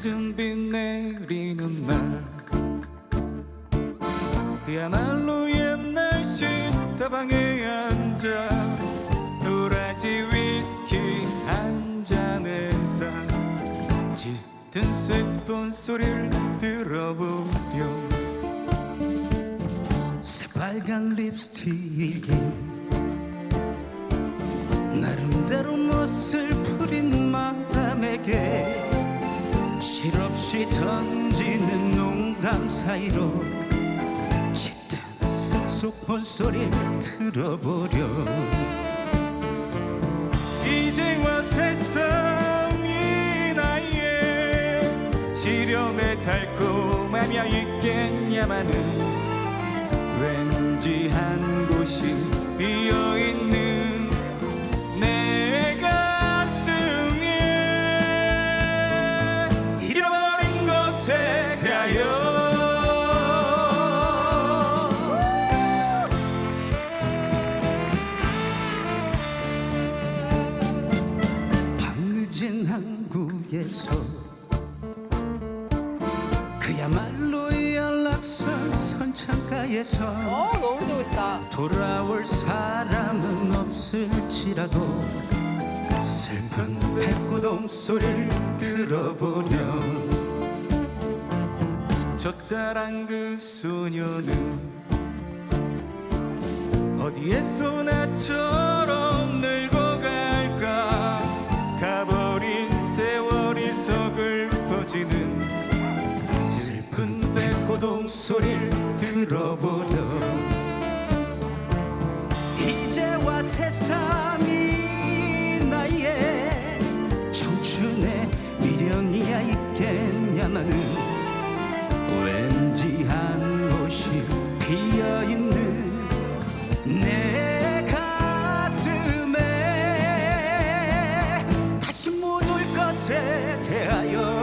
늦은 비 내리는 날. 그야말로 옛날 식다방에 앉아 도라지 위스키 한 잔에다 짙은 색스폰 소리를 들어보렴. 새빨간 립스틱에 나름대로 멋을 없이 던지는 농담 사이로 짙은 색소폰 소리를 들어보렴 이제와 세상이 나이에 시련의 달콤함이 있겠냐마는 왠지 한 곳이 대하여 밤늦은 항구에서 그야말로 연락선 선창가에서 어 너무 좋으시다. 돌아올 사람은 없을지라도 슬픈 백고동 소리를 들어보렴 첫사랑 그 소녀는 어디에서 나처럼 늙어 갈까? 가버린 세월이 서글퍼지는 슬픈 백고동 소리를 들어보렴. 이제와 세상 하여